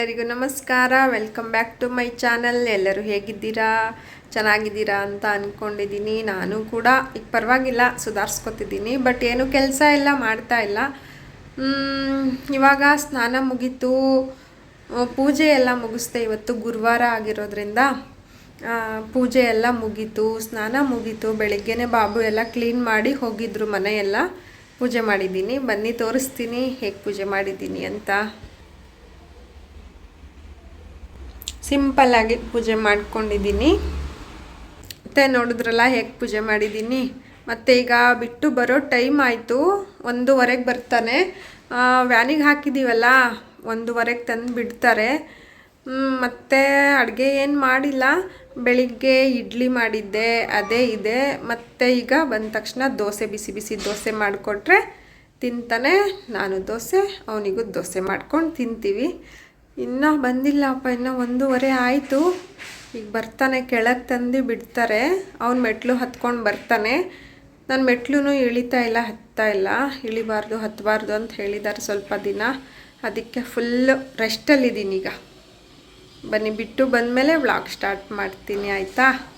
ಎಲ್ಲರಿಗೂ ನಮಸ್ಕಾರ. Welcome back to my channel ಎಲ್ಲರೂ ಹೇಗಿದ್ದೀರಾ? ಚೆನ್ನಾಗಿದ್ದೀರಾ ಅಂತ ಅಂದ್ಕೊಂಡಿದ್ದೀನಿ ನಾನು ಕೂಡ, ಈಗ ಪರವಾಗಿಲ್ಲ, ಸುಧಾರಿಸ್ಕೊತಿದ್ದೀನಿ. ಬಟ್ ಏನು ಕೆಲಸ ಎಲ್ಲ ಮಾಡ್ತಾ ಇಲ್ಲ. ಇವಾಗ ಸ್ನಾನ ಮುಗೀತು. ಪೂಜೆ ಎಲ್ಲ ಮುಗಿಸ್ದೆ ಇವತ್ತು ಗುರುವಾರ ಆಗಿರೋದ್ರಿಂದ ಪೂಜೆ ಎಲ್ಲ ಮುಗೀತು. ಸ್ನಾನ ಮುಗೀತು. ಬೆಳಿಗ್ಗೆನೆ ಬಾಬು ಎಲ್ಲ ಕ್ಲೀನ್ ಮಾಡಿ ಹೋಗಿದ್ರು ಮನೆಯೆಲ್ಲ. ಪೂಜೆ ಮಾಡಿದ್ದೀನಿ. ಬನ್ನಿ, ತೋರಿಸ್ತೀನಿ ಹೇಗೆ ಪೂಜೆ ಮಾಡಿದ್ದೀನಿ ಅಂತ. ಸಿಂಪಲ್ಲಾಗಿ ಪೂಜೆ ಮಾಡ್ಕೊಂಡಿದ್ದೀನಿ. ಮತ್ತು ನೋಡಿದ್ರಲ್ಲ ಹೇಗೆ ಪೂಜೆ ಮಾಡಿದ್ದೀನಿ? ಮತ್ತು ಈಗ ಬಿಟ್ಟು ಬರೋ ಟೈಮ್ ಆಯಿತು. ಒಂದೂವರೆಗೆ ಬರ್ತಾನೆ. ವ್ಯಾನಿಗೆ ಹಾಕಿದ್ದೀವಲ್ಲ ಒಂದೂವರೆಗೆ ತಂದು ಬಿಡ್ತಾರೆ. ಮತ್ತು ಅಡುಗೆ ಏನು ಮಾಡಿಲ್ಲ? ಬೆಳಿಗ್ಗೆ ಇಡ್ಲಿ ಮಾಡಿದ್ದೆ, ಅದೇ ಇದೆ. ಮತ್ತು ಈಗ ಬಂದ ತಕ್ಷಣ ದೋಸೆ, ಬಿಸಿ ಬಿಸಿ ದೋಸೆ ಮಾಡಿಕೊಟ್ರೆ ತಿಂತಾನೆ. ನಾನು ದೋಸೆ, ಅವನಿಗೂ ದೋಸೆ ಮಾಡ್ಕೊಂಡು ತಿಂತೀವಿ. ಇನ್ನೂ ಬಂದಿಲ್ಲಪ್ಪ, ಇನ್ನೂ ಒಂದೂವರೆ ಆಯಿತು. ಈಗ ಬರ್ತಾನೆ, ಕೆಳಗೆ ತಂದು ಬಿಡ್ತಾರೆ. ಅವ್ನು ಮೆಟ್ಲು ಹತ್ಕೊಂಡು ಬರ್ತಾನೆ. ನಾನು ಮೆಟ್ಲೂ ಇಳಿತಾ ಇಲ್ಲ, ಹತ್ತಾ ಇಲ್ಲ. ಇಳಿಬಾರ್ದು ಹತ್ತಬಾರ್ದು ಅಂತ ಹೇಳಿದ್ದಾರೆ ಸ್ವಲ್ಪ ದಿನ. ಅದಕ್ಕೆ ಫುಲ್ಲು ರೆಸ್ಟಲ್ಲಿದ್ದೀನಿ ಈಗ. ಬನ್ನಿ, ಬಿಟ್ಟು ಬಂದಮೇಲೆ ವ್ಲಾಗ್ ಸ್ಟಾರ್ಟ್ ಮಾಡ್ತೀನಿ, ಆಯಿತಾ?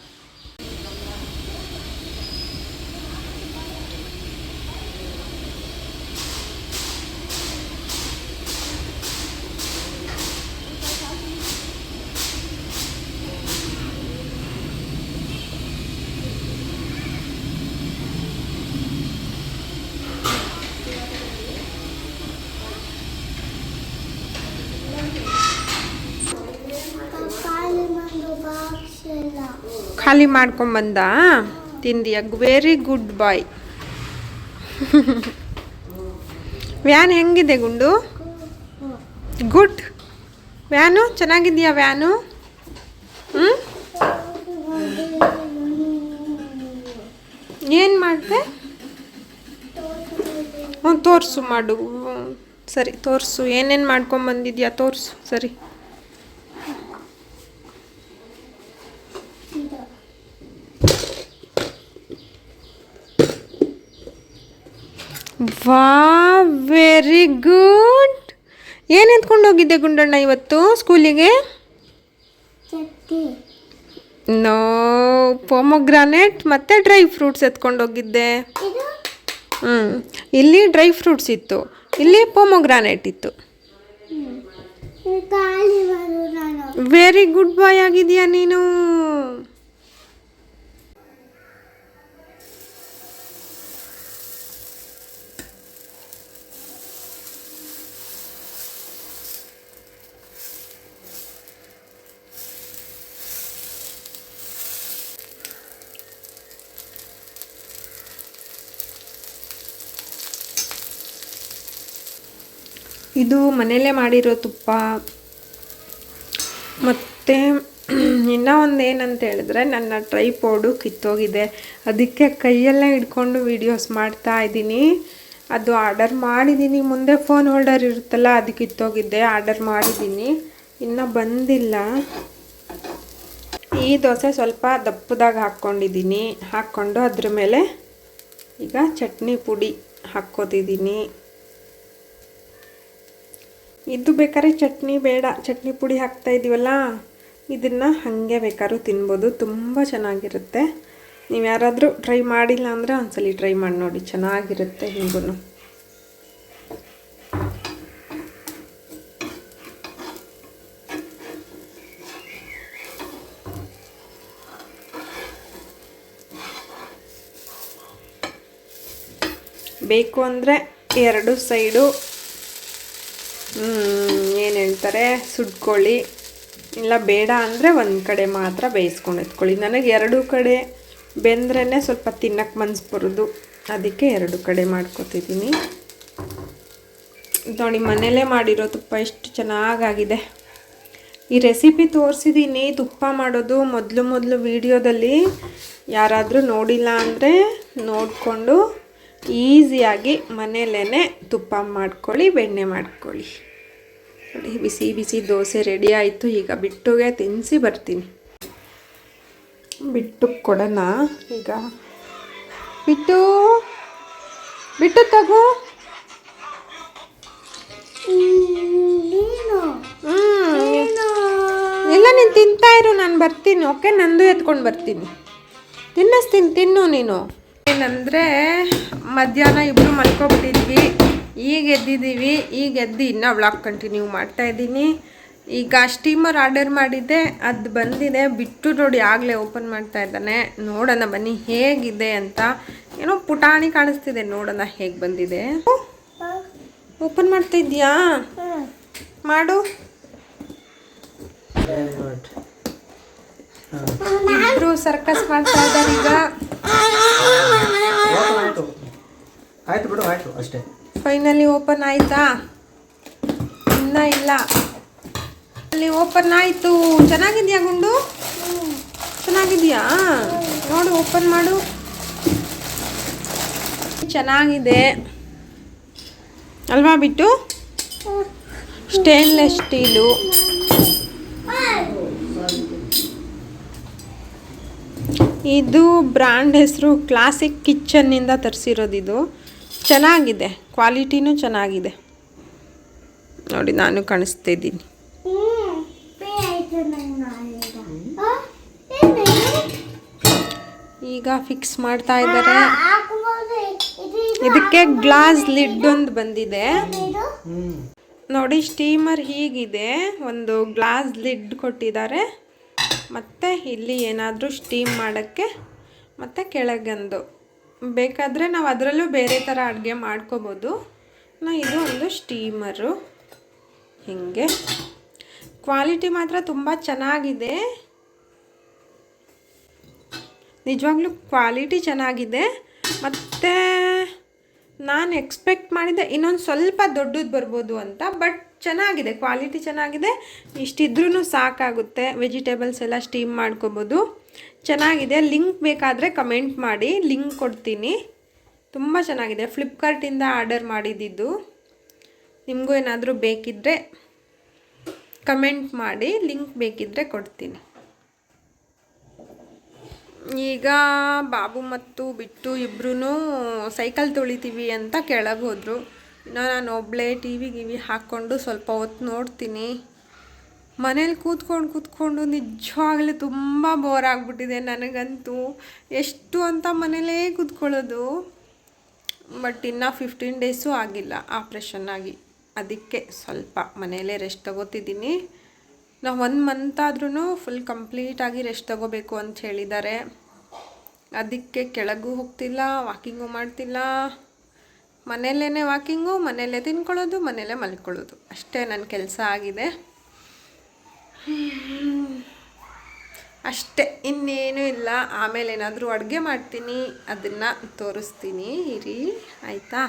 ಖಾಲಿ ಮಾಡ್ಕೊಂಬಂದ? ತಿಂದಿಯ. ವೆರಿ ಗುಡ್ ಬಾಯ್ ವ್ಯಾನ್ ಹೆಂಗಿದೆ ಗುಂಡು? Good van? ಚೆನ್ನಾಗಿದೆಯಾ ವ್ಯಾನು? ಹ್ಞೂ ಏನು ಮಾಡಿದೆ? ಹ್ಞೂ ತೋರಿಸು ಮಾಡು. ಸರಿ, ತೋರಿಸು. ಏನೇನು ಮಾಡ್ಕೊಂಬಂದಿದ್ಯಾ? ತೋರಿಸು, ಸರಿ. ವಾ ವೆರಿ ಗುಡ್ ಏನು ಎತ್ಕೊಂಡು ಹೋಗಿದ್ದೆ ಗುಂಡಣ್ಣ ಇವತ್ತು ಸ್ಕೂಲಿಗೆ? ನೋ ಪೊಮೊಗ್ರಾನೆಟ್ ಮತ್ತು ಡ್ರೈ ಫ್ರೂಟ್ಸ್ ಎತ್ಕೊಂಡು ಹೋಗಿದ್ದೆ. ಹ್ಞೂ ಇಲ್ಲಿ ಡ್ರೈ ಫ್ರೂಟ್ಸ್ ಇತ್ತು ಇಲ್ಲಿ ಪೊಮೊಗ್ರಾನೆಟ್ ಇತ್ತು. ವೆರಿ ಗುಡ್ ಬಾಯ್ ಆಗಿದೆಯಾ ನೀನು? ಇದು ಮನೆಯಲ್ಲೇ ಮಾಡಿರೋ ತುಪ್ಪ. ಮತ್ತು ಇನ್ನೂ ಒಂದು ಏನಂತ ಹೇಳಿದ್ರೆ, ನನ್ನ ಟ್ರೈಪೋಡು ಕಿತ್ತೋಗಿದೆ. ಅದಕ್ಕೆ ಕೈಯಲ್ಲೇ ಹಿಡ್ಕೊಂಡು ವೀಡಿಯೋಸ್ ಮಾಡ್ತಾ ಇದ್ದೀನಿ. ಅದು ಆರ್ಡರ್ ಮಾಡಿದ್ದೀನಿ. ಮುಂದೆ ಫೋನ್ ಹೋಲ್ಡರ್ ಇರುತ್ತಲ್ಲ, ಅದು ಕಿತ್ತೋಗಿದ್ದೆ ಆರ್ಡರ್ ಮಾಡಿದ್ದೀನಿ. ಇನ್ನೂ ಬಂದಿಲ್ಲ. ಈ ದೋಸೆ ಸ್ವಲ್ಪ ದಪ್ಪದಾಗ ಹಾಕ್ಕೊಂಡಿದ್ದೀನಿ. ಹಾಕ್ಕೊಂಡು ಅದ್ರ ಮೇಲೆ ಈಗ ಚಟ್ನಿ ಪುಡಿ ಹಾಕ್ಕೋತಿದ್ದೀನಿ. ಇದು ಬೇಕಾದ್ರೆ ಚಟ್ನಿ ಬೇಡ. ಚಟ್ನಿ ಪುಡಿ ಹಾಕ್ತಾ ಇದೀವಲ್ಲ, ಇದನ್ನು ಹಾಗೆ ಬೇಕಾದ್ರೂ ತಿನ್ಬೋದು. ತುಂಬ ಚೆನ್ನಾಗಿರುತ್ತೆ. ನೀವು ಯಾರಾದರೂ ಟ್ರೈ ಮಾಡಿಲ್ಲ ಅಂದರೆ ಒಂದ್ಸಲಿ ಟ್ರೈ ಮಾಡಿ ನೋಡಿ. ಚೆನ್ನಾಗಿರುತ್ತೆ ಹಿಂಗೂ ಬೇಕು ಅಂದರೆ ಎರಡು ಸೈಡು ಏನು ಹೇಳ್ತಾರೆ? ಸುಟ್ಕೊಳ್ಳಿ. ಇಲ್ಲ, ಬೇಡ ಅಂದರೆ ಒಂದು ಕಡೆ ಮಾತ್ರ ಬೇಯಿಸ್ಕೊಂಡು ಎತ್ಕೊಳ್ಳಿ. ನನಗೆ ಎರಡು ಕಡೆ ಬೆಂದ್ರೇ ಸ್ವಲ್ಪ ತಿನ್ನಕ್ಕೆ ಮನ್ಸು ಬರೋದು. ಅದಕ್ಕೆ ಎರಡು ಕಡೆ ಮಾಡ್ಕೊತಿದ್ದೀನಿ. ನೋಡಿ, ಮನೇಲೇ ಮಾಡಿರೋ ತುಪ್ಪ ಎಷ್ಟು ಚೆನ್ನಾಗಾಗಿದೆ. ಈ ರೆಸಿಪಿ ತೋರಿಸಿದ್ದೀನಿ ತುಪ್ಪ ಮಾಡೋದು ಮೊದಲು ಮೊದಲು ವೀಡಿಯೋದಲ್ಲಿ ಯಾರಾದರೂ ನೋಡಿಲ್ಲ ಅಂದರೆ ನೋಡಿಕೊಂಡು ಈಸಿಯಾಗಿ ಮನೇಲೇ ತುಪ್ಪ ಮಾಡ್ಕೊಳ್ಳಿ, ಬೆಣ್ಣೆ ಮಾಡ್ಕೊಳ್ಳಿ. ನೋಡಿ ಬಿಸಿ ಬಿಸಿ ದೋಸೆ ರೆಡಿ ಆಯಿತು. ಈಗ ಬಿಟ್ಟುಗೆ ತಿನ್ನಿಸಿ ಬರ್ತೀನಿ. ಬಿಟ್ಟು ಕೊಡೋಣ. ಈಗ ಬಿಟ್ಟು ಬಿಟ್ಟು ತಗೋ. ನೀನು? ತಿಂತಾ ಇರು ನಾನು ಬರ್ತೀನಿ. ಓಕೆ ನಂದು ಎತ್ಕೊಂಡು ಬರ್ತೀನಿ. ತಿನ್ನಿಸ್ತೀನಿ ತಿನ್ನು ನೀನು. ಏನಂದರೆ ಮಧ್ಯಾಹ್ನ ಇಬ್ಬರು ಮಲ್ಕೊಬಿಟ್ಟಿದ್ವಿ. ಈಗ ಎದ್ದಿದ್ದೀವಿ ಈಗ ಎದ್ದು ಇನ್ನೂ ವ್ಲಾಗ್ ಕಂಟಿನ್ಯೂ ಮಾಡ್ತಾ ಇದ್ದೀನಿ. ಈಗ ಸ್ಟೀಮರ್ ಆರ್ಡರ್ ಮಾಡಿದ್ದೆ, ಅದು ಬಂದಿದೆ. ಬಿಟ್ಟು ನೋಡಿ ಆಗಲೇ ಓಪನ್ ಮಾಡ್ತಾ ಇದ್ದಾನೆ. ನೋಡೋಣ ಬನ್ನಿ ಹೇಗಿದೆ ಅಂತ. ಏನೋ ಪುಟಾಣಿ ಕಾಣಿಸ್ತಿದೆ, ನೋಡೋಣ ಹೇಗೆ ಬಂದಿದೆ. ಓಪನ್ ಮಾಡ್ತಾ ಇದೆಯಾ ಮಾಡು. ಇಬ್ರು ಸರ್ಕಸ್ ಮಾಡ್ತಾ ಇದ್ದಾರೆ ಈಗ. ಆಯಿತು ಬಿಡು, ಆಯ್ತು, ಅಷ್ಟೇ. ಫೈನಲಿ ಓಪನ್ ಆಯಿತಾ? ಇನ್ನೂ ಇಲ್ಲ. ಅಲ್ಲಿ ಓಪನ್ ಆಯಿತು. ಚೆನ್ನಾಗಿದೆಯಾ ಗುಂಡು? ಚೆನ್ನಾಗಿದೆಯಾ? ನೋಡು ಓಪನ್ ಮಾಡು. ಚೆನ್ನಾಗಿದೆ. ಅಲ್ವಾ ಬಿಟ್ಟು? ಸ್ಟೇನ್ಲೆಸ್ ಸ್ಟೀಲು ಇದು ಬ್ರ್ಯಾಂಡ್ ಹೆಸರು ಕ್ಲಾಸಿಕ್ ಕಿಚನ್ನಿಂದ ತರಿಸಿರೋದಿದು. ಚೆನ್ನಾಗಿದೆ. ಕ್ವಾಲಿಟಿನೂ ಚೆನ್ನಾಗಿದೆ. ನೋಡಿ, ನಾನು ಕಾಣಿಸ್ತಿದ್ದೀನಿ ಈಗ ಫಿಕ್ಸ್ ಮಾಡ್ತಾ ಇದ್ದಾರೆ. ಇದಕ್ಕೆ ಗ್ಲಾಸ್ ಲಿಡ್ ಒಂದು ಬಂದಿದೆ? ನೋಡಿ ಸ್ಟೀಮರ್ ಹೀಗಿದೆ. ಒಂದು ಗ್ಲಾಸ್ ಲಿಡ್ ಕೊಟ್ಟಿದ್ದಾರೆ. ಮತ್ತು ಇಲ್ಲಿ ಏನಾದರೂ ಸ್ಟೀಮ್ ಮಾಡೋಕ್ಕೆ ಮತ್ತು ಕೆಳಗೊಂದು. ಬೇಕಾದರೆ ನಾವು ಅದರಲ್ಲೂ ಬೇರೆ ಥರ ಅಡುಗೆ ಮಾಡ್ಕೋಬೋದು. ನಾ ಇದು ಒಂದು ಸ್ಟೀಮರು. ಹೀಗೆ. ಕ್ವಾಲಿಟಿ ಮಾತ್ರ ತುಂಬ ಚೆನ್ನಾಗಿದೆ. ನಿಜವಾಗ್ಲೂ ಕ್ವಾಲಿಟಿ ಚೆನ್ನಾಗಿದೆ. ಮತ್ತು ನಾನು ಎಕ್ಸ್ಪೆಕ್ಟ್ ಮಾಡಿದ್ದೆ ಇನ್ನೊಂದು ಸ್ವಲ್ಪ ದೊಡ್ಡದು ಬರ್ಬೋದು ಅಂತ, ಬಟ್ ಚೆನ್ನಾಗಿದೆ, ಕ್ವಾಲಿಟಿ ಚೆನ್ನಾಗಿದೆ. ಇಷ್ಟಿದ್ರೂ ಸಾಕಾಗುತ್ತೆ. ವೆಜಿಟೇಬಲ್ಸ್ ಎಲ್ಲ ಸ್ಟೀಮ್ ಮಾಡ್ಕೋಬೋದು. ಚೆನ್ನಾಗಿದೆ. ಲಿಂಕ್ ಬೇಕಾದರೆ ಕಮೆಂಟ್ ಮಾಡಿ. ಲಿಂಕ್ ಕೊಡ್ತೀನಿ. ತುಂಬ ಚೆನ್ನಾಗಿದೆ. ಫ್ಲಿಪ್ಕಾರ್ಟಿಂದ ಆರ್ಡರ್ ಮಾಡಿದ್ದಿದ್ದು. ನಿಮಗೂ ಏನಾದರೂ ಬೇಕಿದ್ದರೆ ಕಮೆಂಟ್ ಮಾಡಿ. ಲಿಂಕ್ ಬೇಕಿದ್ದರೆ ಕೊಡ್ತೀನಿ. ಈಗ ಬಾಬು ಮತ್ತು ಬಿಟ್ಟು ಇಬ್ಬರೂ ಸೈಕಲ್ ತೊಳಿತೀವಿ ಅಂತ ಕೆಳಗೆ ಹೋದರು. ಇನ್ನು ನಾನು ಒಬ್ಬಳೇ ಟಿ ವಿ ಗಿವಿ ಹಾಕ್ಕೊಂಡು ಸ್ವಲ್ಪ ಹೊತ್ತು ನೋಡ್ತೀನಿ. ಮನೇಲಿ ಕೂತ್ಕೊಂಡು ಕೂತ್ಕೊಂಡು ನಿಜವಾಗ್ಲೂ ತುಂಬ ಬೋರ್ ಆಗಿಬಿಟ್ಟಿದೆ ನನಗಂತೂ. ಎಷ್ಟು ಅಂತ ಮನೇಲೇ ಕೂತ್ಕೊಳ್ಳೋದು. ಬಟ್ ಇನ್ನು ಫಿಫ್ಟೀನ್ ಡೇಸು ಆಗಿಲ್ಲ ಆಪ್ರೇಷನ್ ಆಗಿ. ಅದಕ್ಕೆ ಸ್ವಲ್ಪ ಮನೆಯಲ್ಲೇ ರೆಸ್ಟ್ ತಗೋತಿದ್ದೀನಿ. ನಾವು ಒಂದು ಮಂತ್ ಆದ್ರೂ ಫುಲ್ ಕಂಪ್ಲೀಟಾಗಿ ರೆಸ್ಟ್ ತಗೋಬೇಕು ಅಂತ ಹೇಳಿದ್ದಾರೆ. ಅದಕ್ಕೆ ಕೆಳಗೂ ಹೋಗ್ತಿಲ್ಲ ವಾಕಿಂಗು ಮಾಡ್ತಿಲ್ಲ. ಮನೆಯಲ್ಲೇ ವಾಕಿಂಗು ಮನೆಯಲ್ಲೇ ತಿನ್ಕೊಳ್ಳೋದು ಮನೆಯಲ್ಲೇ ಮಲ್ಕೊಳ್ಳೋದು. ಅಷ್ಟೇ ನನ್ನ ಕೆಲಸ ಆಗಿದೆ. ಅಷ್ಟೇ ಇನ್ನೇನೂ ಇಲ್ಲ. ಆಮೇಲೆ ಏನಾದರೂ ಅಡುಗೆ ಮಾಡ್ತೀನಿ. ಅದನ್ನು ತೋರಿಸ್ತೀನಿ. ಇರಿ ಆಯಿತಾ?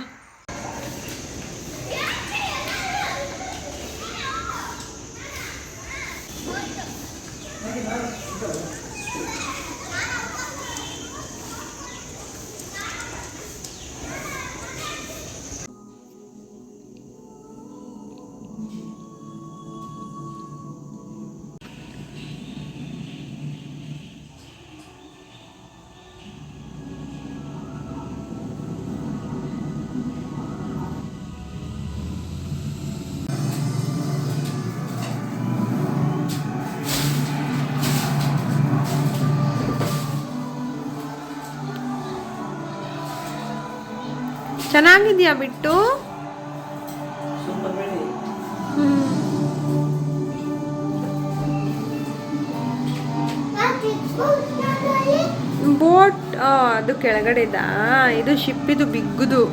ಚೆನ್ನಾಗಿದೆಯಾ ಬಿಟ್ಟು? ಬೋಟ್ ಅದು ಕೆಳಗಡೆ ಕಿತ್ಕೊಂಡು ಇದು ಕೆಳಗಡೆದಾ? ಇದು ಶಿಪ್ಪಿದು ಬಿಗ್ಗುದು.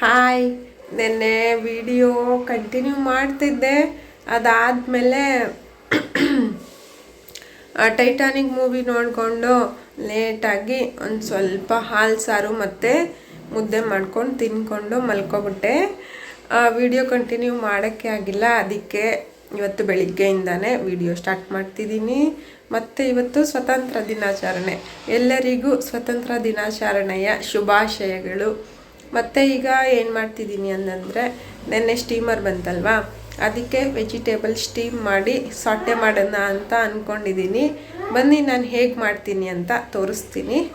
ಹಾಯ್ ನೆನ್ನೆ ವಿಡಿಯೋ ಕಂಟಿನ್ಯೂ ಮಾಡ್ತಿದ್ದೆ. ಅದಾದಮೇಲೆ ಟೈಟಾನಿಕ್ ಮೂವಿ ನೋಡಿಕೊಂಡು ಲೇಟಾಗಿ ಒಂದು ಸ್ವಲ್ಪ ಹಾಲು ಸಾರು ಮತ್ತು ಮುದ್ದೆ ಮಾಡ್ಕೊಂಡು ತಿನ್ಕೊಂಡು ಮಲ್ಕೊಬಿಟ್ಟೆ. ವಿಡಿಯೋ ಕಂಟಿನ್ಯೂ ಮಾಡೋಕ್ಕೆ ಆಗಿಲ್ಲ. ಅದಕ್ಕೆ ಇವತ್ತು ಬೆಳಿಗ್ಗೆಯಿಂದನೇ ವಿಡಿಯೋ ಸ್ಟಾರ್ಟ್ ಮಾಡ್ತಿದ್ದೀನಿ. ಮತ್ತು ಇವತ್ತು ಸ್ವತಂತ್ರ ದಿನಾಚರಣೆ. ಎಲ್ಲರಿಗೂ ಸ್ವತಂತ್ರ ದಿನಾಚರಣೆಯ ಶುಭಾಶಯಗಳು. ಮತ್ತು ಈಗ ಏನು ಮಾಡ್ತಿದ್ದೀನಿ ಅಂತಂದರೆ ನೆನ್ನೆ ಸ್ಟೀಮರ್ ಬಂತಲ್ವಾ? ಅದಕ್ಕೆ ವೆಜಿಟೇಬಲ್ ಸ್ಟೀಮ್ ಮಾಡಿ ಸಾಟೆ ಮಾಡೋಣ ಅಂತ ಅಂದ್ಕೊಂಡಿದ್ದೀನಿ ಬನ್ನಿ ನಾನು ಹೇಗೆ ಮಾಡ್ತೀನಿ ಅಂತ ತೋರಿಸ್ತೀನಿ.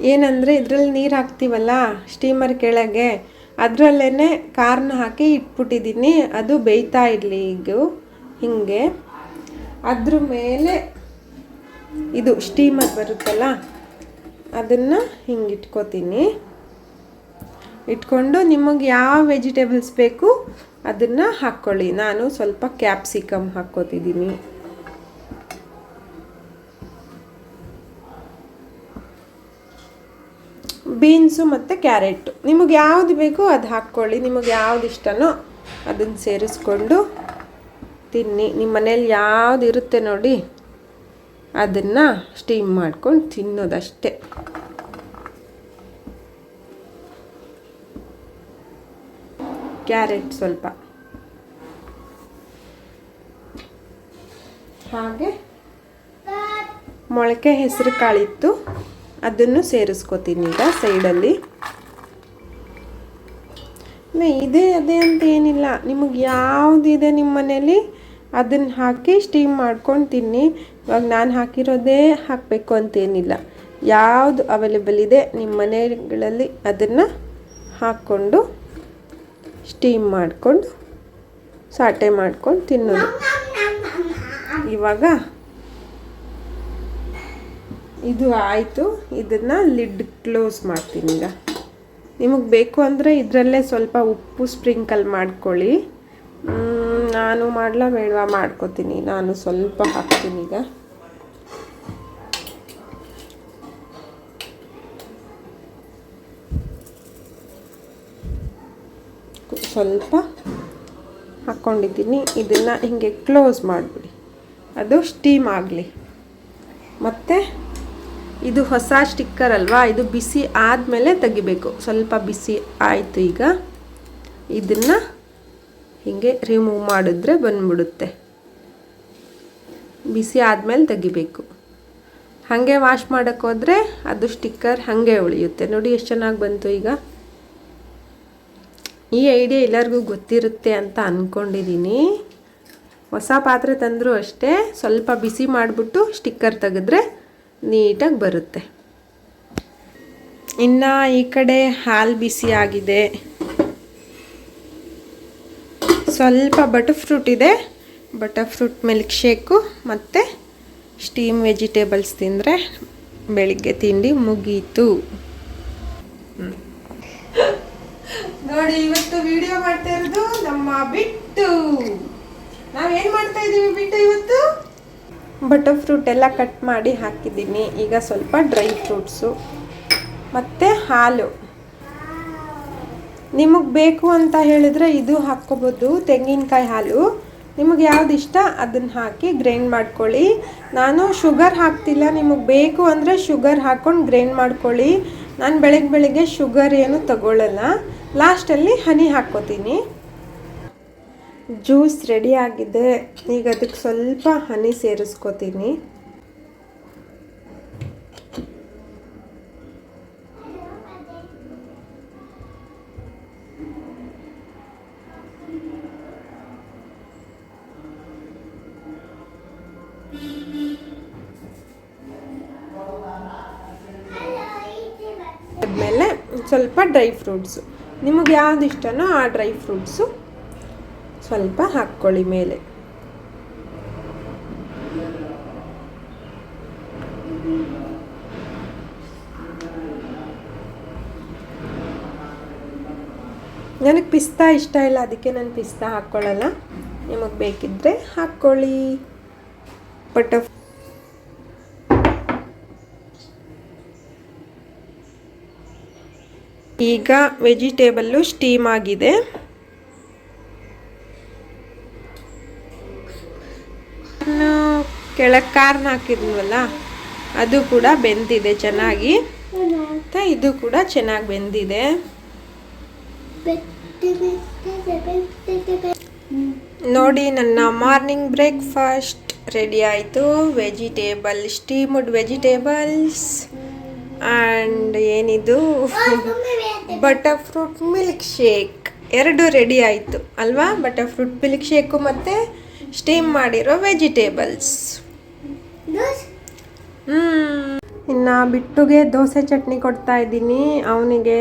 ಏನಂದರೆ, ಇದರಲ್ಲಿ ನೀರು ಹಾಕ್ತೀವಲ್ಲ ಸ್ಟೀಮರ್ ಕೆಳಗೆ ಅದರಲ್ಲೇ ಕಾರ್ನ ಹಾಕಿ ಇಟ್ಬಿಟ್ಟಿದ್ದೀನಿ ಅದು ಬೇಯ್ತಾ ಇರಲಿ ಈಗ ಹಿಂಗೆ. ಅದ್ರ ಮೇಲೆ ಇದು ಸ್ಟೀಮರ್ ಬರುತ್ತಲ್ಲ ಅದನ್ನು ಹಿಂಗೆ ಇಟ್ಕೋತೀನಿ. ಇಟ್ಕೊಂಡು ನಿಮಗೆ ಯಾವ ವೆಜಿಟೇಬಲ್ಸ್ ಬೇಕು ಅದನ್ನು ಹಾಕ್ಕೊಳ್ಳಿ ನಾನು ಸ್ವಲ್ಪ ಕ್ಯಾಪ್ಸಿಕಮ್ ಹಾಕ್ಕೋತಿದ್ದೀನಿ. ಬೀನ್ಸು ಮತ್ತು ಕ್ಯಾರೆಟು. ನಿಮಗೆ ಯಾವುದು ಬೇಕೋ ಅದು ಹಾಕ್ಕೊಳ್ಳಿ. ನಿಮಗೆ ಯಾವ್ದು ಇಷ್ಟನೋ ಅದನ್ನು ಸೇರಿಸ್ಕೊಂಡು ತಿನ್ನಿ. ನಿಮ್ಮ ಮನೇಲಿ ಯಾವುದು ಇರುತ್ತೆ ನೋಡಿ. ಅದನ್ನು ಸ್ಟೀಮ್ ಮಾಡ್ಕೊಂಡು ತಿನ್ನೋದಷ್ಟೇ. ಕ್ಯಾರೆಟ್ ಸ್ವಲ್ಪ. ಹಾಗೆ ಮೊಳಕೆ ಹೆಸರು ಕಾಳಿತ್ತು, ಅದನ್ನು ಸೇರಿಸ್ಕೋತೀನಿ ಈಗ ಸೈಡಲ್ಲಿ. ಇದೇ ಅದೇ ಅಂತ ಏನಿಲ್ಲ. ನಿಮಗೆ ಯಾವುದಿದೆ ನಿಮ್ಮ ಮನೇಲಿ ಅದನ್ನು ಹಾಕಿ ಸ್ಟೀಮ್ ಮಾಡ್ಕೊಂಡು ತಿನ್ನಿ. ಇವಾಗ ನಾನು ಹಾಕಿರೋದೇ ಹಾಕಬೇಕು ಅಂತೇನಿಲ್ಲ. ಯಾವುದು ಅವೈಲೇಬಲ್ ಇದೆ ನಿಮ್ಮ ಮನೆಗಳಲ್ಲಿ ಅದನ್ನು ಹಾಕ್ಕೊಂಡು ಸ್ಟೀಮ್ ಮಾಡಿಕೊಂಡು ಸಾಟೆ ಮಾಡ್ಕೊಂಡು ತಿನ್ನೋದು ಇವಾಗ ಇದು ಆಯಿತು. ಇದನ್ನು ಲಿಡ್ ಕ್ಲೋಸ್ ಮಾಡ್ತೀನಿ ಈಗ. ನಿಮಗೆ ಬೇಕು ಅಂದರೆ ಇದರಲ್ಲೇ ಸ್ವಲ್ಪ ಉಪ್ಪು ಸ್ಪ್ರಿಂಕಲ್ ಮಾಡ್ಕೊಳ್ಳಿ. ನಾನು ಮಾಡಲಾ ಬೇಡವಾ ಮಾಡ್ಕೋತೀನಿ. ನಾನು ಸ್ವಲ್ಪ ಹಾಕ್ತೀನಿ ಈಗ. ಸ್ವಲ್ಪ ಹಾಕ್ಕೊಂಡಿದ್ದೀನಿ ಇದನ್ನು ಹಿಂಗೆ ಕ್ಲೋಸ್ ಮಾಡಿಬಿಡಿ. ಅದು ಸ್ಟೀಮ್ ಆಗಲಿ. ಮತ್ತು ಇದು ಹೊಸ ಸ್ಟಿಕ್ಕರ್ ಅಲ್ವಾ? ಇದು ಬಿಸಿ ಆದಮೇಲೆ ತೆಗಿಬೇಕು. ಸ್ವಲ್ಪ ಬಿಸಿ ಆಯಿತು ಈಗ. ಇದನ್ನು ಹೀಗೆ ರಿಮೂವ್ ಮಾಡಿದ್ರೆ ಬಂದ್ಬಿಡುತ್ತೆ. ಬಿಸಿ ಆದಮೇಲೆ ತೆಗಿಬೇಕು. ಹಾಗೆ ವಾಶ್ ಮಾಡೋಕ್ಕೋದ್ರೆ ಅದು ಸ್ಟಿಕ್ಕರ್ ಹಾಗೆ ಉಳಿಯುತ್ತೆ. ನೋಡಿ ಎಷ್ಟು ಚೆನ್ನಾಗಿ ಬಂತು ಈಗ. ಈ ಐಡಿಯಾ ಎಲ್ಲರಿಗೂ ಗೊತ್ತಿರುತ್ತೆ ಅಂತ ಅಂದ್ಕೊಂಡಿದ್ದೀನಿ ಹೊಸ ಪಾತ್ರೆ ತಂದರೂ ಅಷ್ಟೇ, ಸ್ವಲ್ಪ ಬಿಸಿ ಮಾಡಿಬಿಟ್ಟು ಸ್ಟಿಕ್ಕರ್ ತೆಗೆದ್ರೆ ನೀಟಾಗಿ ಬರುತ್ತೆ. ಇನ್ನು ಈ ಕಡೆ ಹಾಲು ಬಿಸಿ ಆಗಿದೆ. ಸ್ವಲ್ಪ ಬಟರ್ ಫ್ರೂಟ್ ಇದೆ. ಬಟರ್ ಫ್ರೂಟ್ ಮಿಲ್ಕ್ ಶೇಕು ಮತ್ತು ಸ್ಟೀಮ್ ವೆಜಿಟೇಬಲ್ಸ್ ತಿಂದರೆ ಬೆಳಿಗ್ಗೆ ತಿಂಡಿ ಮುಗೀತು. ನೋಡಿ ಇವತ್ತು ವಿಡಿಯೋ ಮಾಡ್ತಾ ಇರೋದು ನಮ್ಮ ಬಿಟ್ಟು. ನಾವೇನು ಮಾಡ್ತಾ ಇದ್ದೀವಿ ಬಿಟ್ಟು ಇವತ್ತು? ಬಟರ್ ಫ್ರೂಟ್ ಎಲ್ಲ ಕಟ್ ಮಾಡಿ ಹಾಕಿದ್ದೀನಿ. ಈಗ ಸ್ವಲ್ಪ ಡ್ರೈ ಫ್ರೂಟ್ಸು ಮತ್ತು ಹಾಲು. ನಿಮಗೆ ಬೇಕು ಅಂತ ಹೇಳಿದ್ರೆ ಇದು ಹಾಕ್ಕೋಬೋದು, ತೆಂಗಿನಕಾಯಿ ಹಾಲು. ನಿಮಗೆ ಯಾವ್ದು ಇಷ್ಟ ಅದನ್ನು ಹಾಕಿ ಗ್ರೈಂಡ್ ಮಾಡ್ಕೊಳ್ಳಿ. ನಾನು ಶುಗರ್ ಹಾಕ್ತಿಲ್ಲ, ನಿಮಗೆ ಬೇಕು ಅಂದರೆ ಶುಗರ್ ಹಾಕ್ಕೊಂಡು ಗ್ರೈಂಡ್ ಮಾಡ್ಕೊಳ್ಳಿ. ನಾನು ಬೆಳಗ್ಗೆ ಬೆಳಿಗ್ಗೆ ಶುಗರ್ ಏನು ತಗೊಳ್ಳಲ್ಲ ಲಾಸ್ಟಲ್ಲಿ ಹನಿ ಹಾಕ್ಕೋತೀನಿ. ಜ್ಯೂಸ್ ರೆಡಿ ಆಗಿದೆ. ಈಗ ಅದಕ್ಕೆ ಸ್ವಲ್ಪ ಹನಿ ಸೇರಿಸ್ಕೋತೀನಿ. ಸ್ವಲ್ಪ ಡ್ರೈ ಫ್ರೂಟ್ಸು ನಿಮಗೆ ಯಾವ್ದು ಇಷ್ಟನೋ ಆ ಡ್ರೈ ಫ್ರೂಟ್ಸು ಸ್ವಲ್ಪ ಹಾಕ್ಕೊಳ್ಳಿ ಮೇಲೆ. ನನಗೆ ಪಿಸ್ತಾ ಇಷ್ಟ ಇಲ್ಲ, ಅದಕ್ಕೆ ನಾನು ಪಿಸ್ತಾ ಹಾಕ್ಕೊಳ್ಳಲ್ಲ. ನಿಮಗೆ ಬೇಕಿದ್ದರೆ ಹಾಕ್ಕೊಳ್ಳಿ. ಬಟ್ ಈಗ ವೆಜಿಟೇಬಲ್ಲು ಸ್ಟೀಮ್ ಆಗಿದೆ. ಕೆಳಗೆ ಕಾರ್ನ ಹಾಕಿದ್ವಲ್ಲ ಅದು ಕೂಡ ಬೆಂದಿದೆ ಚೆನ್ನಾಗಿ. ಇದು ಕೂಡ ಚೆನ್ನಾಗಿ ಬೆಂದಿದೆ. ನೋಡಿ, ನನ್ನ ಮಾರ್ನಿಂಗ್ ಬ್ರೇಕ್ಫಾಸ್ಟ್ ರೆಡಿ ಆಯಿತು. Vegetable, steamed vegetables. ಆ್ಯಂಡ್ ಏನಿದು? ಬಟರ್ ಫ್ರೂಟ್ ಮಿಲ್ಕ್ ಶೇಕ್ ಎರಡು ರೆಡಿ ಆಯಿತು ಅಲ್ವಾ? ಬಟರ್ ಫ್ರೂಟ್ ಮಿಲ್ಕ್ ಶೇಕು ಮತ್ತು ಸ್ಟೀಮ್ ಮಾಡಿರೋ ವೆಜಿಟೇಬಲ್ಸ್ ಹ್ಞೂ ಇನ್ನು ಬಿಟ್ಟುಗೆ ದೋಸೆ ಚಟ್ನಿ ಕೊಡ್ತಾ ಇದ್ದೀನಿ. ಅವನಿಗೆ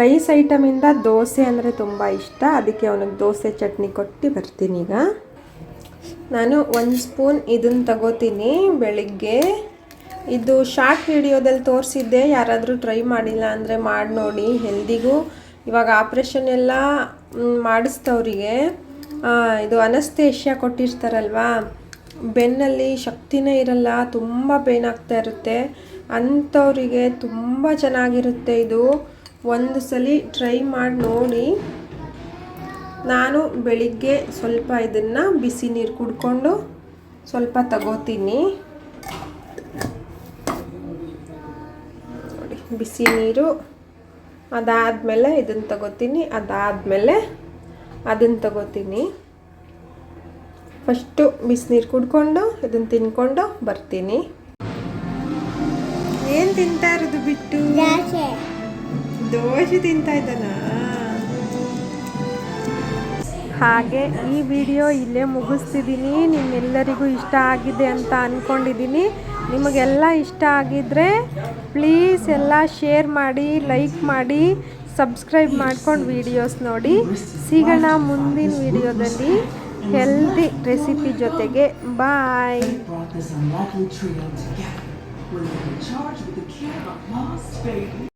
ರೈಸ್ ಐಟಮಿಂದ ದೋಸೆ ಅಂದರೆ ತುಂಬ ಇಷ್ಟ. ಅದಕ್ಕೆ ಅವನಿಗೆ ದೋಸೆ ಚಟ್ನಿ ಕೊಟ್ಟು ಬರ್ತೀನಿ ಈಗ. ನಾನು ಒಂದು ಸ್ಪೂನ್ ಇದನ್ನು ತಗೋತೀನಿ ಬೆಳಿಗ್ಗೆ. ಇದು ಶಾರ್ಟ್ ವಿಡಿಯೋದಲ್ಲಿ ತೋರಿಸಿದ್ದೆ, ಯಾರಾದರೂ ಟ್ರೈ ಮಾಡಿಲ್ಲ ಅಂದರೆ ಮಾಡಿ ನೋಡಿ, ಹೆಲ್ದಿಗೂ. ಇವಾಗ ಆಪ್ರೇಷನ್ ಎಲ್ಲ ಮಾಡಿಸ್ತವರಿಗೆ ಇದು ಅನಸ್ತೇಷ್ಯಾ ಕೊಟ್ಟಿರ್ತಾರಲ್ವಾ, ಬೆನ್ನಲ್ಲಿ ಶಕ್ತಿನೇ ಇರಲ್ಲ, ತುಂಬ ಪೇನ್ ಆಗ್ತಾ ಇರುತ್ತೆ. ಅಂಥವರಿಗೆ ತುಂಬ ಚೆನ್ನಾಗಿರುತ್ತೆ ಇದು. ಒಂದು ಸಲ ಟ್ರೈ ಮಾಡಿ ನೋಡಿ. ನಾನು ಬೆಳಿಗ್ಗೆ ಸ್ವಲ್ಪ ಇದನ್ನು ಬಿಸಿ ನೀರು ಕುಡ್ಕೊಂಡು ಸ್ವಲ್ಪ ತಗೋತೀನಿ. ಬಿಸಿ ನೀರು ಅದಾದಮೇಲೆ ಇದನ್ನು ತಗೋತೀನಿ ಅದಾದಮೇಲೆ ಅದನ್ನು ತಗೋತೀನಿ. ಫಸ್ಟು ಬಿಸಿನೀರು ಕುಡ್ಕೊಂಡು ಇದನ್ನು ತಿನ್ಕೊಂಡು ಬರ್ತೀನಿ. ಏನು ತಿಂತಾ ಇರೋದು ಬಿಟ್ಟು? ದೋಸೆ. ತಿಂತಾ ಇದ್ದಾನ? ಹಾಗೆ ಈ ವಿಡಿಯೋ ಇಲ್ಲೇ ಮುಗಿಸ್ತಿದ್ದೀನಿ ನಿಮ್ಮೆಲ್ಲರಿಗೂ ಇಷ್ಟ ಆಗಿದೆ ಅಂತ ಅಂದ್ಕೊಂಡಿದ್ದೀನಿ ನಿಮಗೆಲ್ಲ ಇಷ್ಟ ಆಗಿದ್ರೆ ಪ್ಲೀಸ್ ಎಲ್ಲ ಶೇರ್ ಮಾಡಿ, ಲೈಕ್ ಮಾಡಿ, ಸಬ್ಸ್ಕ್ರೈಬ್ ಮಾಡ್ಕೊಂಡು ವೀಡಿಯೋಸ್ ನೋಡಿ. ಸಿಗೋಣ ಮುಂದಿನ ವಿಡಿಯೋದಲ್ಲಿ ಹೆಲ್ದಿ ರೆಸಿಪಿ ಜೊತೆಗೆ. ಬಾಯ್